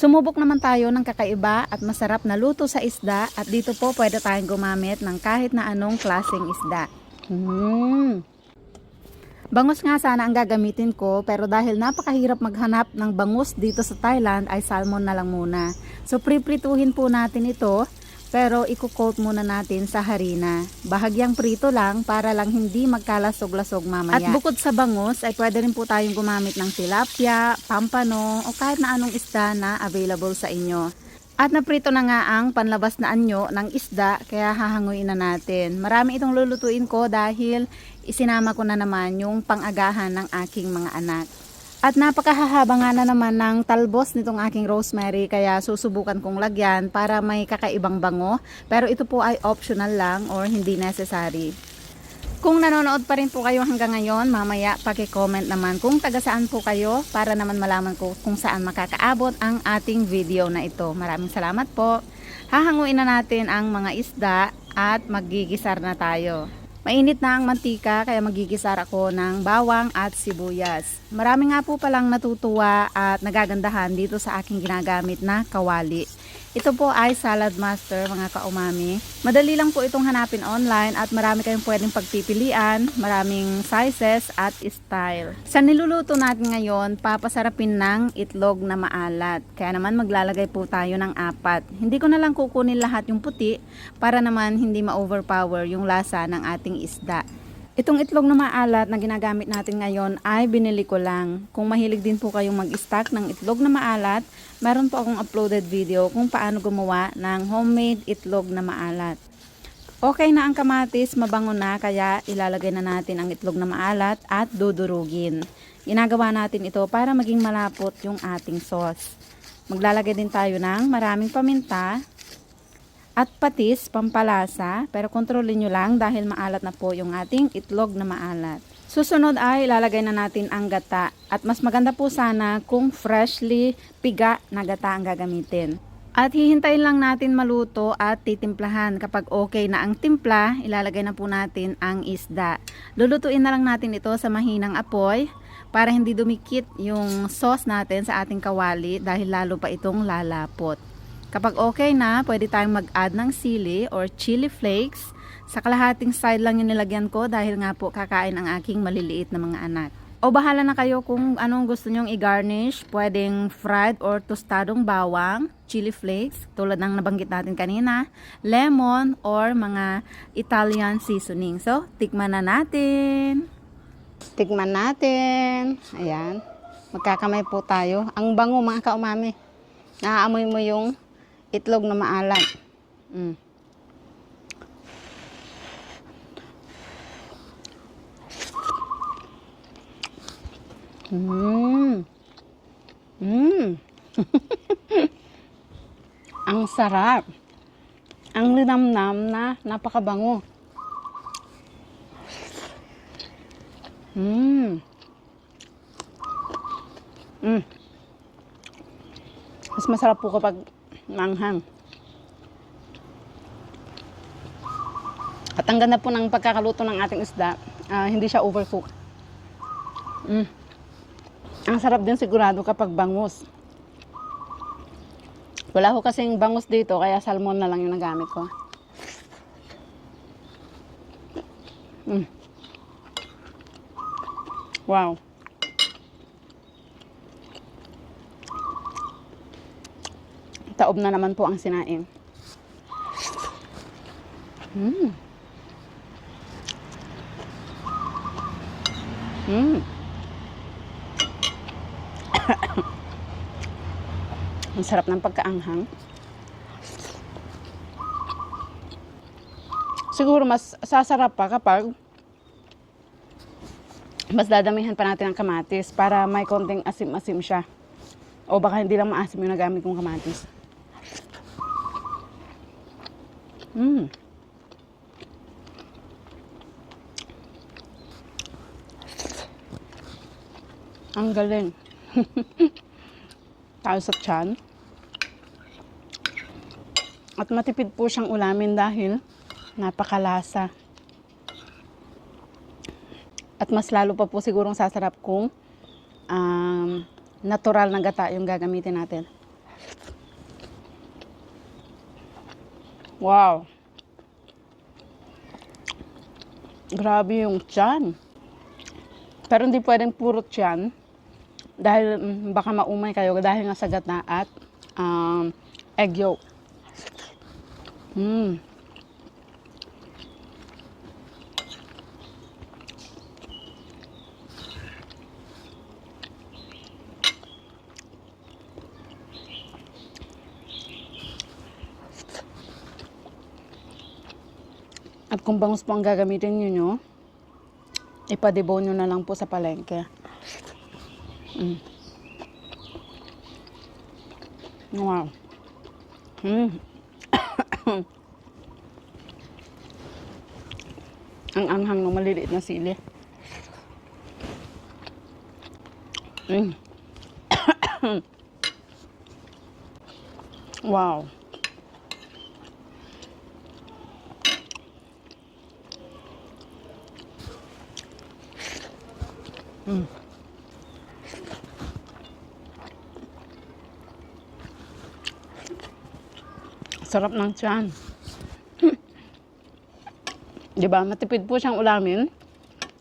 Sumubok naman tayo ng kakaiba at masarap na luto sa isda at dito po pwede tayong gumamit ng kahit na anong klaseng isda. Mm. Bangus nga sana ang gagamitin ko pero dahil napakahirap maghanap ng bangus dito sa Thailand ay salmon na lang muna. So priprituhin po natin ito pero iko-coat muna natin sa harina. Bahagyang prito lang para lang hindi magkalasog-lasog mamaya. At bukod sa bangus ay pwede rin po tayong gumamit ng tilapia, pampano o kahit na anong isda na available sa inyo. At naprito na nga ang panlabas na anyo ng isda kaya hahanguin na natin. Marami itong lulutuin ko dahil isinama ko na naman yung pang-agahan ng aking mga anak. At napakahahaba nga na naman ng talbos nitong aking rosemary kaya susubukan kong lagyan para may kakaibang bango. Pero ito po ay optional lang or hindi necessary. Kung nanonood pa rin po kayo hanggang ngayon, mamaya paki-comment naman kung taga saan po kayo para naman malaman ko kung saan makakaabot ang ating video na ito. Maraming salamat po. Hahanguin na natin ang mga isda at magigisar na tayo. Mainit na ang mantika kaya magigisar ako ng bawang at sibuyas. Marami nga po palang natutuwa at nagagandahan dito sa aking ginagamit na kawali. Ito po ay Salad Master mga kaumami. Madali lang po itong hanapin online at marami kayong pwedeng pagpipilian, maraming sizes at style. Sa niluluto natin ngayon, papasarapin ng itlog na maalat. Kaya naman maglalagay po tayo ng apat. Hindi ko na lang kukunin lahat yung puti para naman hindi ma-overpower yung lasa ng ating isda. Itong itlog na maalat na ginagamit natin ngayon ay binili ko lang. Kung mahilig din po kayong mag-stock ng itlog na maalat, meron po akong uploaded video kung paano gumawa ng homemade itlog na maalat. Okay na ang kamatis, mabango na, kaya ilalagay na natin ang itlog na maalat at dudurugin. Ginagawa natin ito para maging malapot yung ating sauce. Maglalagay din tayo ng maraming paminta, at patis, pampalasa, pero kontrolin nyo lang dahil maalat na po yung ating itlog na maalat. Susunod ay ilalagay na natin ang gata at mas maganda po sana kung freshly piga na gata ang gagamitin. At hihintayin lang natin maluto at titimplahan. Kapag okay na ang timpla, ilalagay na po natin ang isda. Lulutuin na lang natin ito sa mahinang apoy para hindi dumikit yung sauce natin sa ating kawali dahil lalo pa itong lalapot. Kapag okay na, pwede tayong mag-add ng sili or chili flakes. Sa kalahating side lang yung nilagyan ko dahil nga po kakain ang aking maliliit na mga anak. O bahala na kayo kung anong gusto nyong i-garnish. Pwedeng fried or tostadong bawang, chili flakes, tulad ng nabanggit natin kanina, lemon, or mga Italian seasoning. So, tikman na natin. Tikman natin. Ayan. Magkakamay po tayo. Ang bango mga kaumami. Naaamoy mo yung itlog na maalat. Mm. Mm. Mm. Ang sarap. Ang linamnam na napakabango. Mm. Mm. Mas masarap po kapag manghang. At ang ganda po ng pagkakaluto ng ating isda, ah, hindi siya overcook. Mm. Ang sarap din sigurado kapag bangus. Wala ko kasing bangus dito, kaya salmon na lang yung nagamit ko. Mm. Wow. Taob na naman po ang sinaing. Mm. Mm. ang sarap ng pagkaanghang. Siguro mas sasarap pa kapag mas dadamihan pa natin ang kamatis para may konting asim-asim siya. O baka hindi lang maasim yung nagamit kong kamatis. Mm. Ang galing. Tayo sa tiyan. At matipid po siyang ulamin dahil napakalasa. At mas lalo pa po sigurong sasarap kung um, natural na gata yung gagamitin natin. Wow. Grabe yung tiyan. Pero hindi pwedeng puro tiyan. Dahil mm, baka maumay kayo dahil nga sa gata at um, egg yolk. Mm. At kung bangus po ang gagamitin nyo nyo, ipadebo nyo na lang po sa palengke. Mm. Wow. Mm. ang anghang ng maliliit na sili. Mm. wow. Sarap ng tiyan. Di ba? Matipid po siyang ulamin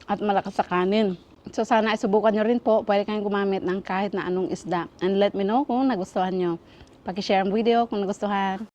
at malakas sa kanin. So sana isubukan nyo rin po. Pwede kayong gumamit ng kahit na anong isda. And let me know kung nagustuhan nyo. Pakishare ang video kung nagustuhan.